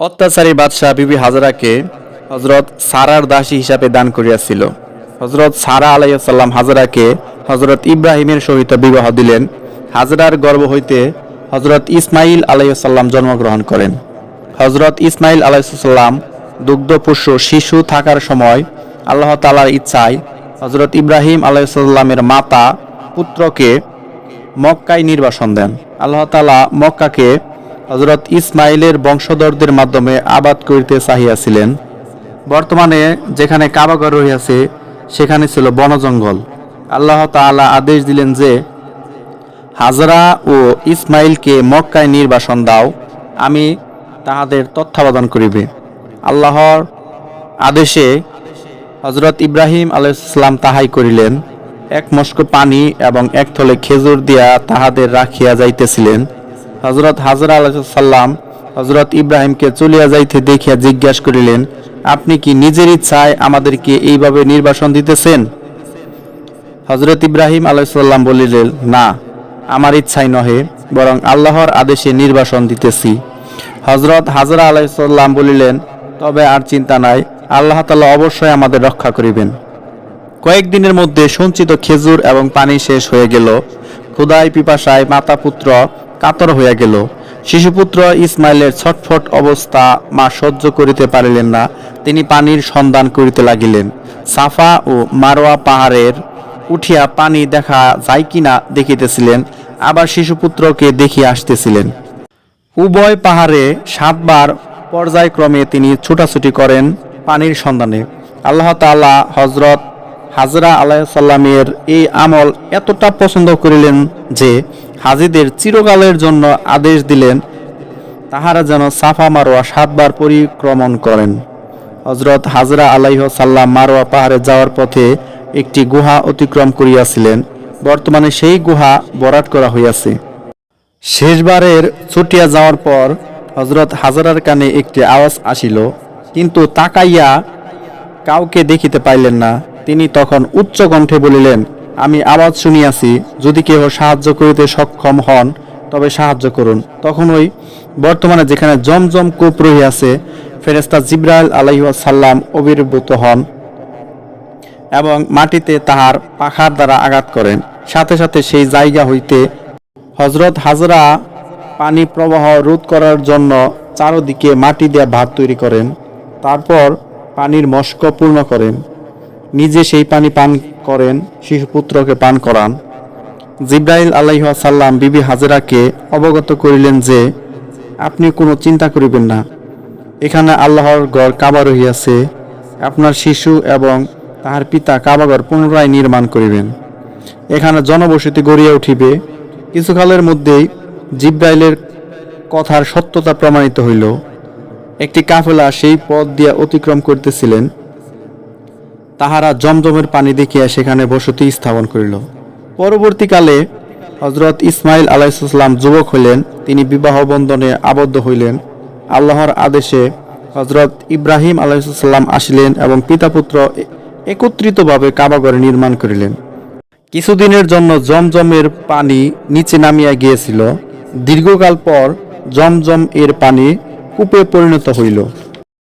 অত্যাচারী বাদশাহ বিবি হাজরাকে হজরত সারার দাসী হিসাবে দান করিয়াছিল। হজরত সারা আলাইসাল্লাম হাজরাকে হজরত ইব্রাহিমের সহিত বিবাহ দিলেন। হাজরার গর্ভ হইতে হজরত ইসমাইল আলাইসাল্লাম জন্মগ্রহণ করেন। হজরত ইসমাইল আলাইসাল্লাম দুগ্ধপুষ্য শিশু থাকার সময় আল্লাহ তালার ইচ্ছায় হজরত ইব্রাহিম আলাইসাল্লামের মাতা পুত্রকে মক্কায় নির্বাসন দেন। আল্লাহ তালা মক্কাকে হজরত ইসমাইলের বংশধরদের মাধ্যমে আবাদ করিতে চাহিয়াছিলেন বর্তমানে যেখানে কাবাগর রহিয়াছে, সেখানে ছিল বনজঙ্গল। আল্লাহ তাআলা আদেশ দিলেন যে, হাজরা ও ইসমাইলকে মক্কায় নির্বাসন দাও, আমি তাহাদের তত্ত্বাবধান করিবে। আল্লাহর আদেশে হজরত ইব্রাহিম আলাইসাল্লাম তাহাই করিলেন। এক মস্ক পানি এবং এক থলে খেজুর দিয়া তাহাদের রাখিয়া যাইতেছিলেন। হজরত হাজরা আলাইসাল্লাম হজরত ইব্রাহিমকে চলিয়া যাইতে দেখিয়া জিজ্ঞাসা করিলেন, আপনি কি নিজের ইচ্ছায় আমাদেরকে এইভাবে নির্বাসন দিতেছেন? হজরত ইব্রাহিম আলাইসাল্লাম বলিলেন, না, আমার ইচ্ছাই নহে, বরং আল্লাহর আদেশে নির্বাসন দিতেছি। হজরত হাজরা আলাইসাল্লাম বলিলেন, তবে আর চিন্তা নাই, আল্লাহ তালা অবশ্যই আমাদের রক্ষা করিবেন। কয়েকদিনের মধ্যে সঞ্চিত খেজুর এবং পানি শেষ হয়ে গেল। ক্ষুদায় পিপাসায় মাতা পুত্র কাতর হইয়া গেল। শিশুপুত্র ইসমাইলের ছটফট অবস্থা মা সহ্য করিতে পারিলেন না। তিনি পানির সন্ধান করিতে লাগিলেন। সাফা ও মারোয়া পাহাড়ের উঠিয়া পানি দেখা যায় কিনা দেখিতেছিলেন। আবার শিশুপুত্রকে দেখিয়া আসতেছিলেন। উভয় পাহাড়ে সাতবার পর্যায়ক্রমে তিনি ছুটাছুটি করেন পানির সন্ধানে। আল্লাহ তাআলা হজরত হাজরা আলাইসাল্লামের এই আমল এতটা পছন্দ করিলেন যে হাজিদের চিরকালের জন্য আদেশ দিলেন, তাহারা যেন সাফা মারোয়া সাতবার পরিক্রমণ করেন। হজরত হাজরা আলাইহ সাল্লাম মারোয়া পাহাড়ে যাওয়ার পথে একটি গুহা অতিক্রম করিয়াছিলেন। বর্তমানে সেই গুহা বরাট করা হইয়াছে। শেষবারের ছুটিয়া যাওয়ার পর হজরত হাজারার কানে একটি আওয়াজ আসিল, কিন্তু তাকাইয়া কাউকে দেখিতে পাইলেন না। তিনি তখন উচ্চ কণ্ঠে বলিলেন আমি আওয়াজ শুনিয়াছি যদি কেহ সাহায্য করিতে সক্ষম হন, তবে সাহায্য করুন। তখন ওই বর্তমানে যেখানে জমজম কূপ রহিয়াছে ফেরেস্তা জিব্রাইল আলাইসাল্লাম অবির্ভূত হন এবং মাটিতে তাহার পাখার দ্বারা আঘাত করেন। সাথে সাথে সেই জায়গা হইতে হজরত হাজরা পানি প্রবাহ রোধ করার জন্য চারদিকে মাটি দিয়ে ভাত তৈরি করেন, তারপর পানির মস্ক পূর্ণ করেন। নিজে সেই পানি পান করেন শিশুপুত্রকে পান করান। জিব্রাইল আলাইহাসাল্লাম বিবি হাজরাকে অবগত করিলেন যে, আপনি কোনো চিন্তা করিবেন না। এখানে আল্লাহর গড় কাবা রহিয়াছে, আপনার শিশু এবং তাহার পিতা কাবাগর পুনরায় নির্মাণ করিবেন। এখানে জনবসতি গড়িয়া উঠিবে। কিছুকালের মধ্যেই জিব্রাইলের কথার সত্যতা প্রমাণিত হইল। একটি কাফেলা সেই পথ দিয়া অতিক্রম করতেছিলেন। তাহারা জমজমের পানি দেখিয়া সেখানে বসতি স্থাপন করিল। পরবর্তীকালে হজরত ইসমাইল আলাইসাল্লাম যুবক হইলেন, তিনি বিবাহ বন্ধনে আবদ্ধ হইলেন। আল্লাহর আদেশে হজরত ইব্রাহিম আলাইসাল্লাম আসিলেন এবং পিতাপুত্র একত্রিতভাবে কাবাগর নির্মাণ করিলেন। কিছুদিনের জন্য জমজমের পানি নিচে নামিয়া গিয়েছিল। দীর্ঘকাল পর জমজম এর পানি কূপে পরিণত হইল।